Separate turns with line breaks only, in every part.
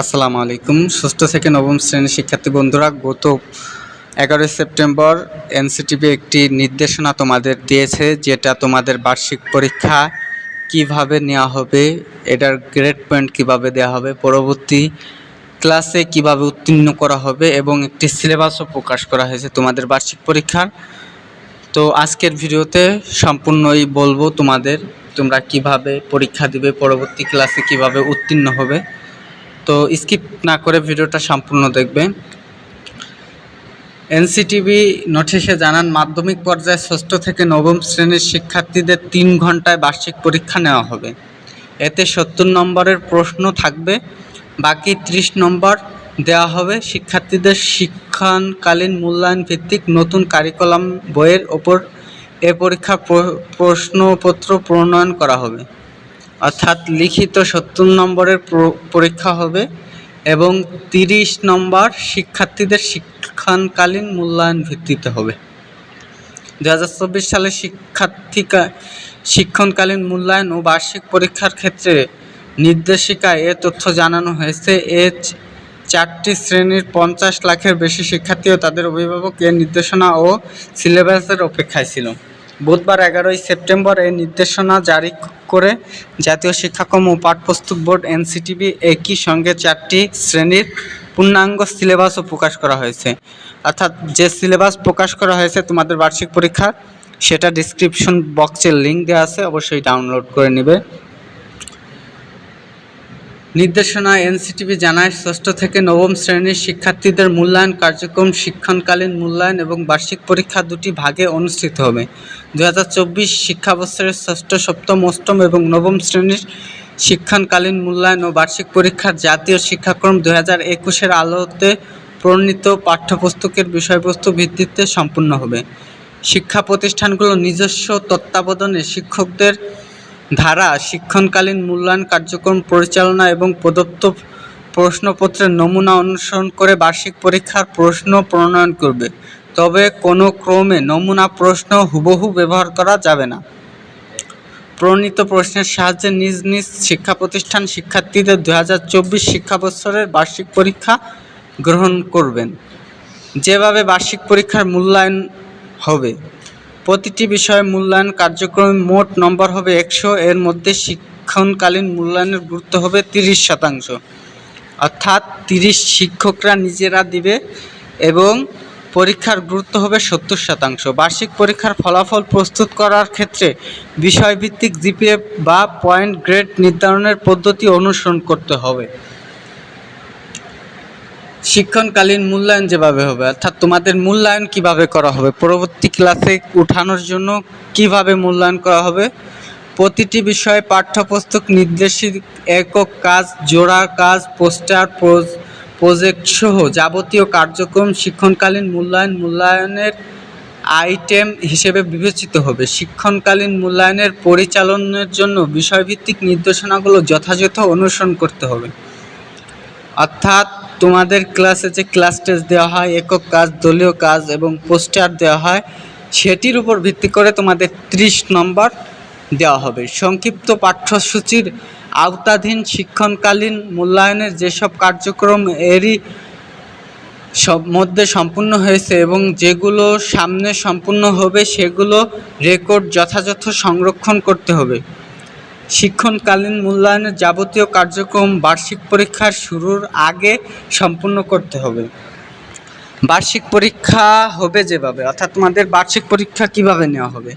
আসসালামু আলাইকুম। ষষ্ঠ থেকে নবম শ্রেণির শিক্ষার্থী বন্ধুরা, গত এগারোই সেপ্টেম্বর এনসিটিভি একটি নির্দেশনা তোমাদের দিয়েছে, যেটা তোমাদের বার্ষিক পরীক্ষা কীভাবে নেওয়া হবে, এটার গ্রেড পয়েন্ট কীভাবে দেওয়া হবে, পরবর্তী ক্লাসে কীভাবে উত্তীর্ণ করা হবে, এবং একটি সিলেবাসও প্রকাশ করা হয়েছে তোমাদের বার্ষিক পরীক্ষার। তো আজকের ভিডিওতে সম্পূর্ণই বলব তোমাদের, তোমরা কীভাবে পরীক্ষা দিবে, পরবর্তী ক্লাসে কীভাবে উত্তীর্ণ হবে। তো স্কিপ না করে ভিডিওটা সম্পূর্ণ দেখবে এনসিটিভি নোটিশে জানান, মাধ্যমিক পর্যায়ে ষষ্ঠ থেকে নবম শ্রেণির শিক্ষার্থীদের তিন ঘন্টায় বার্ষিক পরীক্ষা নেওয়া হবে। এতে সত্তর নম্বরের প্রশ্ন থাকবে, বাকি ত্রিশ নম্বর দেওয়া হবে শিক্ষার্থীদের শিক্ষণকালীন মূল্যায়ন ভিত্তিক নতুন কারিকুলাম বইয়ের ওপর এ পরীক্ষা প্রশ্নপত্র প্রণয়ন করা হবে। অর্থাৎ লিখিত সত্তর নম্বরের প্র- পরীক্ষা হবে এবং তিরিশ নম্বর শিক্ষার্থীদের শিক্ষণকালীন মূল্যায়ন ভিত্তিতে হবে। দু হাজার চব্বিশ সালে শিক্ষার্থীকা শিক্ষণকালীন মূল্যায়ন ও বার্ষিক পরীক্ষার ক্ষেত্রে নির্দেশিকায় এ তথ্য জানানো হয়েছে। এ চারটি শ্রেণির পঞ্চাশ লাখের বেশি শিক্ষার্থী ও তাদের অভিভাবক এর নির্দেশনা ও সিলেবাসের অপেক্ষায় ছিল। বুধবার এগারোই সেপ্টেম্বর এই নির্দেশনা জারি করে জাতীয় শিক্ষাক্রম ও পাঠ্যপুস্তক বোর্ড এনসিটিভি একই সঙ্গে চারটি শ্রেণির পূর্ণাঙ্গ সিলেবাসও প্রকাশ করা হয়েছে। অর্থাৎ যে সিলেবাস প্রকাশ করা হয়েছে তোমাদের বার্ষিক পরীক্ষা, সেটা ডিসক্রিপশন বক্সের লিঙ্ক দেওয়া আছে, অবশ্যই ডাউনলোড করে নেবে। নির্দেশনা এনসিটিভি জানায়, ষষ্ঠ থেকে নবম শ্রেণির শিক্ষার্থীদের মূল্যায়ন কার্যক্রম, শিক্ষণকালীন মূল্যায়ন এবং বার্ষিক পরীক্ষা দুটি ভাগে অনুষ্ঠিত হবে। দু হাজার চব্বিশ শিক্ষাবর্ষের ষষ্ঠ, সপ্তম, অষ্টম এবং নবম শ্রেণির শিক্ষণকালীন মূল্যায়ন ও বার্ষিক পরীক্ষার জাতীয় শিক্ষাক্রম দু হাজার একুশের আলোতে প্রণীত পাঠ্যপুস্তকের বিষয়বস্তু ভিত্তিতে সম্পূর্ণ হবে। শিক্ষা প্রতিষ্ঠানগুলো নিজস্ব তত্ত্বাবধানে শিক্ষকদের ধারা, শিক্ষণকালীন মূল্যায়ন কার্যক্রম পরিচালনা এবং প্রদত্ত প্রশ্নপত্রের নমুনা অনুসরণ করে বার্ষিক পরীক্ষার প্রশ্ন প্রণয়ন করবে। তবে কোনো ক্রমে নমুনা প্রশ্ন হুবহু ব্যবহার করা যাবে না। প্রণীত প্রশ্নের সাহায্যে নিজ নিজ শিক্ষা প্রতিষ্ঠান শিক্ষার্থীদের দু হাজার চব্বিশ শিক্ষাবৎসরের বার্ষিক পরীক্ষা গ্রহণ করবেন। যেভাবে বার্ষিক পরীক্ষার মূল্যায়ন হবে প্রতিটি বিষয়ে মূল্যায়ন কার্যক্রমে মোট নম্বর হবে একশো, এর মধ্যে শিক্ষণকালীন মূল্যায়নের গুরুত্ব হবে তিরিশ শতাংশ। অর্থাৎ তিরিশ শিক্ষকরা নিজেরা দিবে এবং পরীক্ষার গুরুত্ব হবে সত্তর শতাংশ। বার্ষিক পরীক্ষার ফলাফল প্রস্তুত করার ক্ষেত্রে বিষয়ভিত্তিক জিপিএ বা পয়েন্ট গ্রেড নির্ধারণের পদ্ধতি অনুসরণ করতে হবে। শিক্ষণকালীন মূল্যায়ন যেভাবে হবে, অর্থাৎ তোমাদের মূল্যায়ন কীভাবে করা হবে, পরবর্তী ক্লাসে উঠানোর জন্য কীভাবে মূল্যায়ন করা হবে, প্রতিটি বিষয়ে পাঠ্যপুস্তক নির্দেশিত, একক কাজ, জোড়া কাজ, পোস্টার প্রজেক্ট সহ যাবতীয় কার্যক্রম শিক্ষণকালীন মূল্যায়ন, মূল্যায়নের আইটেম হিসেবে বিবেচিত হবে। শিক্ষণকালীন মূল্যায়নের পরিচালনের জন্য বিষয়ভিত্তিক নির্দেশনাগুলো যথাযথ অনুসরণ করতে হবে। অর্থাৎ তোমাদের ক্লাসে যে ক্লাস টেস্ট দেওয়া হয়, একক কাজ, দলীয় কাজ এবং পোস্টার দেওয়া হয়, সেটির উপর ভিত্তি করে তোমাদের ত্রিশ নম্বর দেওয়া হবে। সংক্ষিপ্ত পাঠ্যসূচির আওতাধীন শিক্ষণকালীন মূল্যায়নের যেসব কার্যক্রম এরই সব মধ্যে সম্পূর্ণ হয়েছে এবং যেগুলো সামনে সম্পূর্ণ হবে, সেগুলো রেকর্ড যথাযথ সংরক্ষণ করতে হবে। শিক্ষণকালীন মূল্যায়নের যাবতীয় কার্যক্রম বার্ষিক পরীক্ষার শুরুর আগে সম্পূর্ণ করতে হবে। বার্ষিক পরীক্ষা হবে যেভাবে, অর্থাৎ তোমাদের বার্ষিক পরীক্ষা কীভাবে নেওয়া হবে?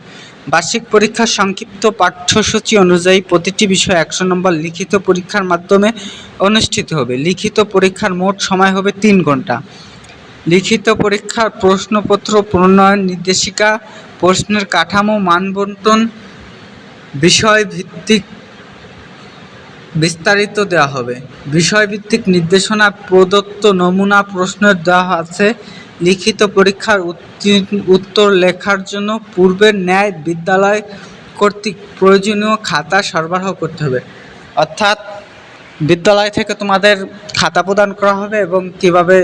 বার্ষিক পরীক্ষার সংক্ষিপ্ত পাঠ্যসূচি অনুযায়ী প্রতিটি বিষয় একশো নম্বর লিখিত পরীক্ষার মাধ্যমে অনুষ্ঠিত হবে। লিখিত পরীক্ষার মোট সময় হবে তিন ঘণ্টা লিখিত পরীক্ষার প্রশ্নপত্র, প্রণয়ন নির্দেশিকা, প্রশ্নের কাঠামো, মানবন্টন বিষয়ভিত্তিক বিস্তারিত দেওয়া হবে। বিষয়ভিত্তিক নির্দেশনা প্রদত্ত নমুনা প্রশ্নের দেওয়া আছে। লিখিত পরীক্ষার উত্তর লেখার জন্য পূর্বের ন্যায় বিদ্যালয় কর্তৃক প্রয়োজনীয় খাতা সরবরাহ করতে হবে। অর্থাৎ বিদ্যালয় থেকে তোমাদের খাতা প্রদান করা হবে এবং কীভাবে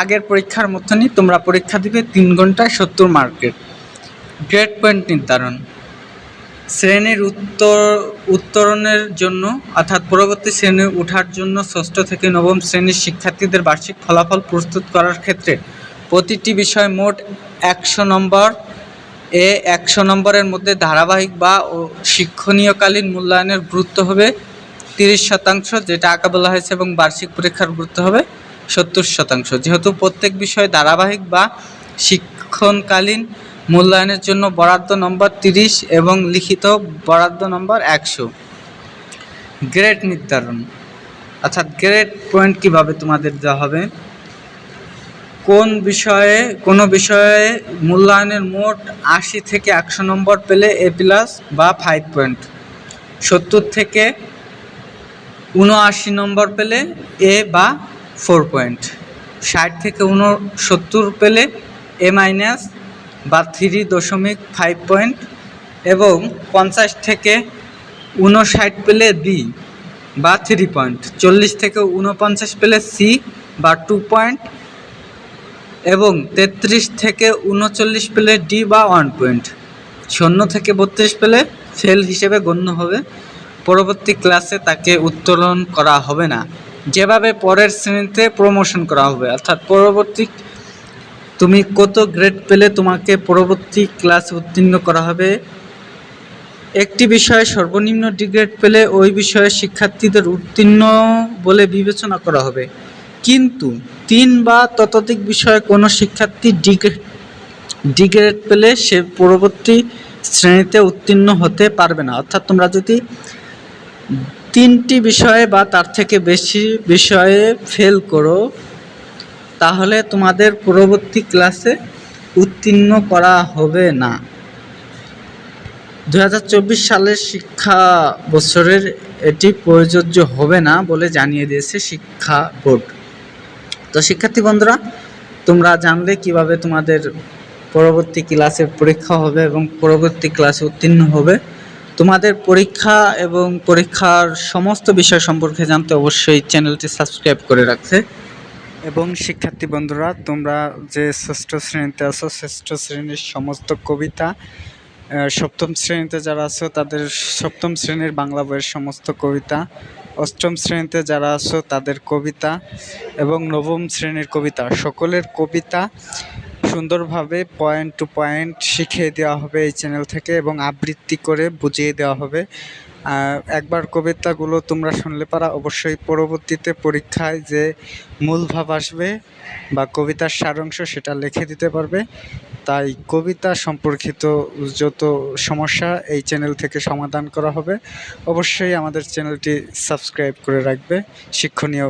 আগের পরীক্ষার মতনই তোমরা পরীক্ষা দিবে তিন ঘন্টায় সত্তর মার্কের। গ্রেড পয়েন্ট নির্ধারণ। শ্রেণির উত্তর, উত্তরণের জন্য, অর্থাৎ পরবর্তী শ্রেণি ওঠার জন্য ষষ্ঠ থেকে নবম শ্রেণির শিক্ষার্থীদের বার্ষিক ফলাফল প্রস্তুত করার ক্ষেত্রে প্রতিটি বিষয় মোট একশো নম্বর। এ একশো নম্বরের মধ্যে ধারাবাহিক বা শিক্ষণীয়কালীন মূল্যায়নের গুরুত্ব হবে তিরিশ শতাংশ, যেটা আঁকা বলা হয়েছে, এবং বার্ষিক পরীক্ষার গুরুত্ব হবে সত্তর শতাংশ। যেহেতু প্রত্যেক বিষয় ধারাবাহিক বা শিক্ষণকালীন মূল্যায়নের জন্য বরাদ্দ নম্বর তিরিশ এবং লিখিত বরাদ্দ নম্বর একশো। গ্রেড নির্ধারণ। অর্থাৎ গ্রেড পয়েন্ট কীভাবে তোমাদের দেওয়া হবে? কোন বিষয়ে, কোনো বিষয়ে মূল্যায়নের মোট আশি থেকে একশো নম্বর পেলে এ প্লাস বা ফাইভ পয়েন্ট? সত্তর থেকে উনআশি নম্বর পেলে এ বা ফোর পয়েন্ট? ষাট থেকে উনসত্তর পেলে এ মাইনাস বা থ্রি দশমিক ফাইভ পয়েন্ট এবং পঞ্চাশ থেকে উনষাট পেলে বি বা থ্রি পয়েন্ট চল্লিশ থেকে উনপঞ্চাশ পেলে সি বা টু পয়েন্ট এবং তেত্রিশ থেকে উনচল্লিশ পেলে ডি বা ওয়ান পয়েন্ট শূন্য থেকে বত্রিশ পেলে ফেল হিসেবে গণ্য হবে। পরবর্তী ক্লাসে তাকে উত্তোলন করা হবে না। যেভাবে পরের শ্রেণীতে প্রমোশন করা হবে, অর্থাৎ পরবর্তী তুমি কত গ্রেড পেলে তোমাকে পরবর্তী ক্লাস উত্তীর্ণ করা হবে? একটি বিষয়ে সর্বনিম্ন ডিগ্রেড পেলে ওই বিষয়ে শিক্ষার্থীদের উত্তীর্ণ বলে বিবেচনা করা হবে। কিন্তু তিন বা ততোধিক বিষয়ে কোনো শিক্ষার্থী ডিগ্রেড ডিগ্রেড পেলে সে পরবর্তী শ্রেণীতে উত্তীর্ণ হতে পারবে না। অর্থাৎ তোমরা যদি তিনটি বিষয়ে বা তার থেকে বেশি বিষয়ে ফেল করো তাহলে তোমাদের পরবর্তী ক্লাসে উত্তীর্ণ করা হবে না। দু হাজার চব্বিশ সালের শিক্ষা বছরের এটি প্রযোজ্য হবে না বলে জানিয়ে দিয়েছে শিক্ষা বোর্ড। তো শিক্ষার্থী বন্ধুরা, তোমরা জানলে কীভাবে তোমাদের পরবর্তী ক্লাসে পরীক্ষা হবে এবং পরবর্তী ক্লাসে উত্তীর্ণ হবে। তোমাদের পরীক্ষা এবং পরীক্ষার সমস্ত বিষয় সম্পর্কে জানতে অবশ্যই চ্যানেলটি সাবস্ক্রাইব করে রাখবে এবং শিক্ষার্থী বন্ধুরা, তোমরা যে ষষ্ঠ শ্রেণীতে আছো, ষষ্ঠ শ্রেণির সমস্ত কবিতা সপ্তম শ্রেণীতে যারা আছো, তাদের সপ্তম শ্রেণির বাংলা বইয়ের সমস্ত কবিতা, অষ্টম শ্রেণীতে যারা আছো, তাদের কবিতা এবং নবম শ্রেণির কবিতা, সকলের কবিতা সুন্দরভাবে পয়েন্ট টু পয়েন্ট শিখিয়ে দেওয়া হবে এই চ্যানেল থেকে এবং আবৃত্তি করে বুঝিয়ে দেওয়া হবে। একবার কবিতাগুলো তোমরা শুনলে পারা অবশ্যই পরবর্তীতে পরীক্ষায় যে মূল ভাব আসবে বা কবিতার সারাংশ সেটা লিখে দিতে পারবে। তাই কবিতা সম্পর্কিত যত সমস্যা এই চ্যানেল থেকে সমাধান করা হবে। অবশ্যই আমাদের চ্যানেলটি সাবস্ক্রাইব করে রাখবে। শিক্ষণীয়